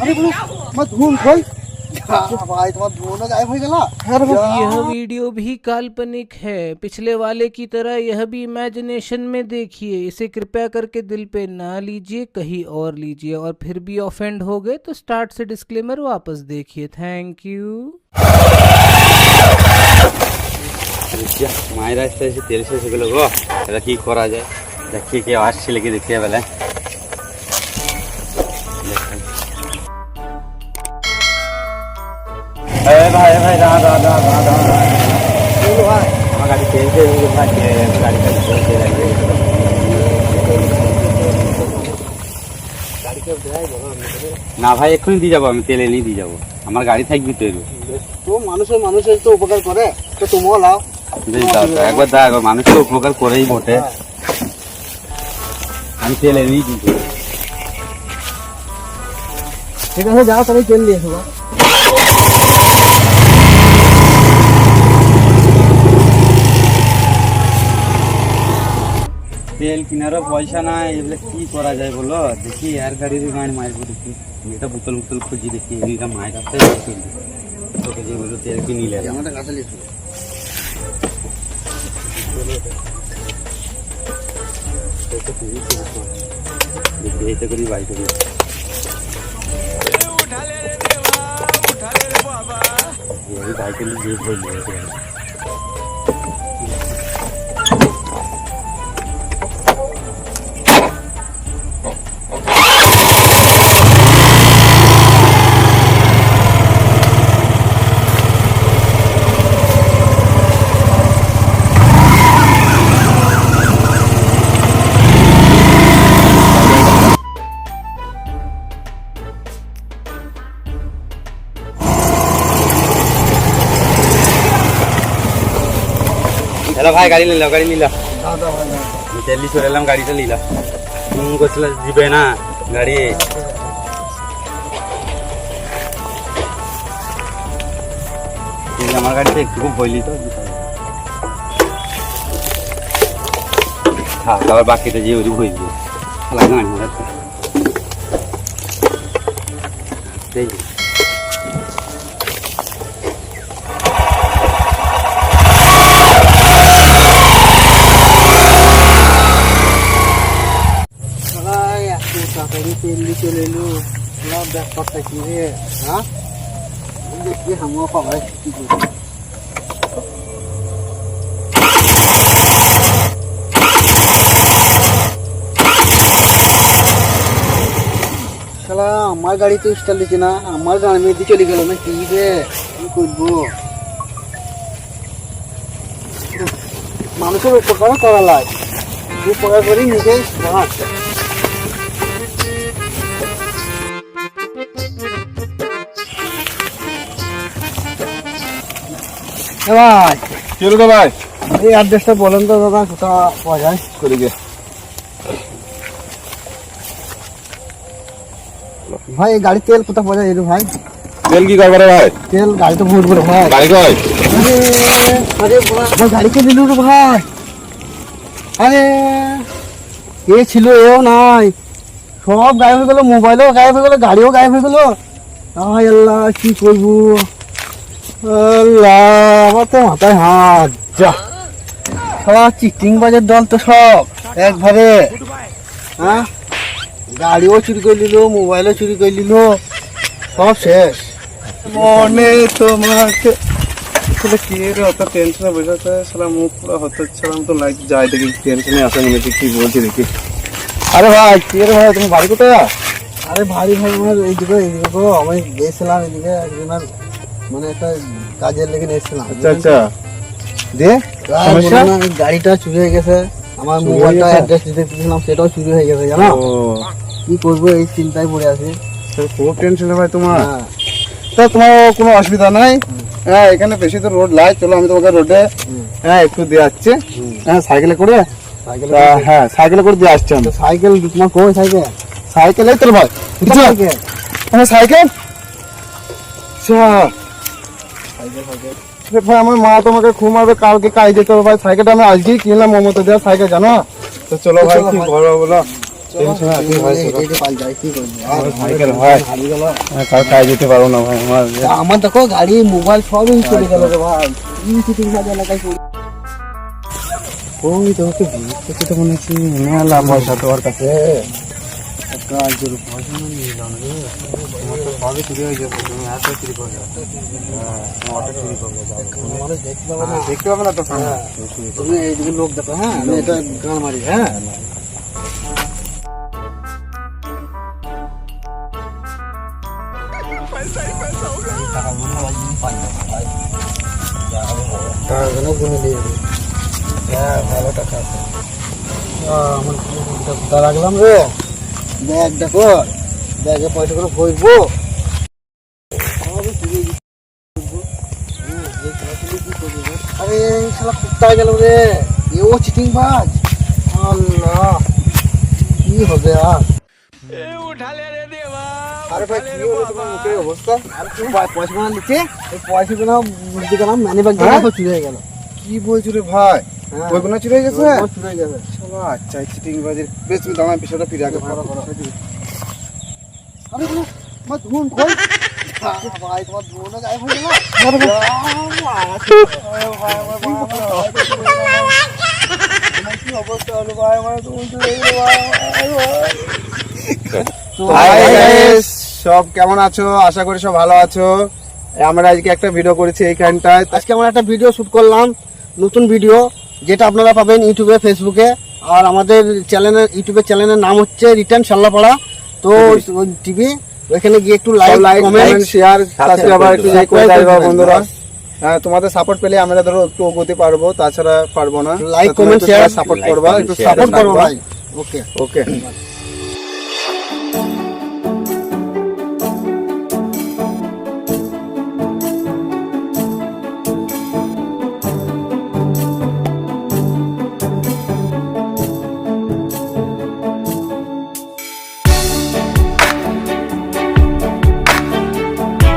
আরে বলো আমার ধুন কই ভাই তোমার ধুনও গায়েব হয়ে গেল আরে यह वीडियो भी काल्पनिक है पिछले वाले की तरह यह भी इमेजिनेशन में देखिए इसे कृपया करके दिल पे ना लीजिए कहीं और लीजिए और फिर भी ऑफेंड हो गए तो स्टार्ट से डिस्क्लेमर वापस देखिए थैंक यू দেখিয়া, মায়ের আসতে এসে তেল শেষ হয়ে গেল গো এটা কি করা যায় দেখি কেউ আসছে কি দেখতে বেলা না ভাই এক্ষুনি দিয়ে যাব আমি তেল এনেই দিয়ে যাব। আমার গাড়ি থাকবি তো এরকম। তো মানুষের মানুষের তো উপকার করে তো তুমিও লাও। বেশ দাও তো, একবার দা একবার। মানুষকে উপকার করেই বটে। আমি তেল এনেই দিই ঠিক আছে যাও তাহলে তেল দিয়ে তেল কেনারও পয়সা নাই এগুলো কি করা যায় বলো? দেখি আর গাড়ির গাড়ি মায়ের দেখি এটা বোতল বোতল খুঁজি দেখি এটা মায়ের কাছে তোকে যে বলল তেল কিনি নিলে আমাদের কাছে লিখো। দেখি এটা করি। বাই করি এই বাই করলে যে বলল হ্যালো ভাই গাড়ি নিলাম গাড়ি নিলাম আমি তেলি চলে এলাম গাড়িটা নিলাম তুমি করছিল দিবে না গাড়ি কিন্তু আমার গাড়িতে একটু বইলি তো দিতে হবে। হ্যাঁ তারপর বাকিটা যে ওরি বইব লাগে না আমার হাতে। এই যে। সবাই এত তাড়াতাড়ি চলে এলো। তোমার ব্যাপারটা কি রে? হ্যাঁ? দেখি আমিও কি আমার গাড়ি তো স্টাইল দিচ্ছে না, আমার গাড়ি মেয়ে চলে গেল না কি রে? কি করব? মানুষের উপকার করা লাগে। উপকার করি নিজে ভাই। কি হলো ভাই? এই অ্যাড্রেসটা বলেন তো দাদা কোথা পাওয়া যায়? করে ভাই গাড়ি তেল কোথা পাওয়া যায় ভাই? তেল কি করবে ভাই? তেল গাড়ি তো ভুল করে ভাই। গাড়ি কই আরে ভাই আরে এ ছিল এও নাই। সব গায়েব হয়ে গেল মোবাইলও গায়েব হয়ে গেল গাড়িও গায়েব হয়ে গেল। আল্লাহ কি করব? হ্যাঁ? গাড়িও চুরি করে নিল, মোবাইলও চুরি করে নিল, সব শেষ। মনে মুখ যাই দেখি বলছি দেখি। আরে ভাই, কি রে ভাই, তুমি বাড়ি কোথায়? আরে ভারী ভাই আমার এইদিকে এইদিকে আমি গেছিলাম এদিকে একজনের মানে একটা কাজের লেগে এসেছিলাম আচ্ছা আচ্ছা। দিয়ে সমস্যা? গাড়িটা চুরি হয়ে গেছে। আমার মোবাইলটা অ্যাড্রেস দিতে দিয়েছিলাম সেটাও চুরি হয়ে গেছে জানো? কি করব এই চিন্তায় পড়ে আছি। খুব টেনশনে ভাই তোমার। হ্যাঁ। তো তোমার কোনো অসুবিধা নাই? হ্যাঁ এখানে বেশি তো রোড লাই চলো আমি তোমাকে রোডে হ্যাঁ একটু দিয়ে যাচ্ছি হ্যাঁ সাইকেলে করে? হ্যাঁ সাইকেলে করে দিয়ে আসছি আমি। সাইকেল তোমার কই সাইকেল সাইকেল এই তো রে ভাই সাইকেল আমার সাইকেল আচ্ছা ভাই আমার মা তোমাকে ঘুমাবে কালকে কাজ যেতে হবে ভাই। সাইকেলটা আমি আজকেই কিনলাম মমতা দেওয়া সাইকেল জানো? তো চলো ভাই কি করব বলো? না ভাই আমার আমার দেখো গাড়ি মোবাইল সবই চলে গেল ভাই। ওই তো বিয়ে করতে তো মনে হচ্ছে মেলা পয়সা তোর কাছে। কাজ জোর পয়সা না নিয়ে এলাম রে তোমার তো সবই চুরি হয়ে যাবে তুমি এত চুরি করবে হ্যাঁ অটো চুরি করবে কোনো মানুষ দেখতে পাবে না দেখতে পাবে না তো সামনে চুরি তুমি এইদিকে লোক দেখো হ্যাঁ আমি এটা গান মারি হ্যাঁ টাকাগুলো গুনে দিয়ে দিবি হ্যাঁ ভালো টাকা আছে আহ, আমার ফোনটা কোথায় রাখলাম রে ব্যাগ দেখো ব্যাগে পয়সাগুলো ভরবো। সবই চুরিয়ে দিচ্ছি। হ্যাঁ, এই খেলাগুলো কি রে? আরে শালা কোথায় গেল রে। এও চিটিং বাজ আল্লাহ কি হবে আর? আরে ভাই কি হলো তোমার মুখের অবস্থা? আর পয়সা ওই পয়সা গুলো দিতে গেলাম ম্যানি ব্যাগ হ্যাঁ? চুরি হয়ে গেল। কি বলছো রে ভাই? হ্যাঁ। ওইগুলো চুরি হয়ে গেছে? চুরি হয়ে গেছে। আচ্ছা চিটিং বাজির। বেশ তুমি দাঁড়া পিছনে ফিরে আগে করো, করো। আরে বলো, ধুন কই? ভাই তোমার ধুনও গায়েব হয়ে গেল কি অবস্থা হলো ভাই আমার তো উল্টো গেলো তো হাই ভাই, গাইস সব কেমন আছো? আশা করি সব ভালো আছো। আমরা আজকে একটা ভিডিও করেছি এইখানটায়। আজকে আমরা একটা ভিডিও শুট করলাম নতুন ভিডিও যেটা আপনারা পাবেন ইউটিউবে ফেসবুকে আর আমাদের চ্যানেলের ইউটিউবের চ্যানেলের নাম হচ্ছে রিটার্ন সাল্লাপাড়া তো টিভি ওইখানে গিয়ে একটু like like comment share subscribe একটু লাইক করে দাও বন্ধুরা। হ্যাঁ তোমাদের সাপোর্ট পেলে আমরা ধরো একটু গতি পারব তাছাড়া পারব না। লাইক কমেন্ট শেয়ার সাপোর্ট করবা একটু সাপোর্ট করবা। ভাই ওকে ওকে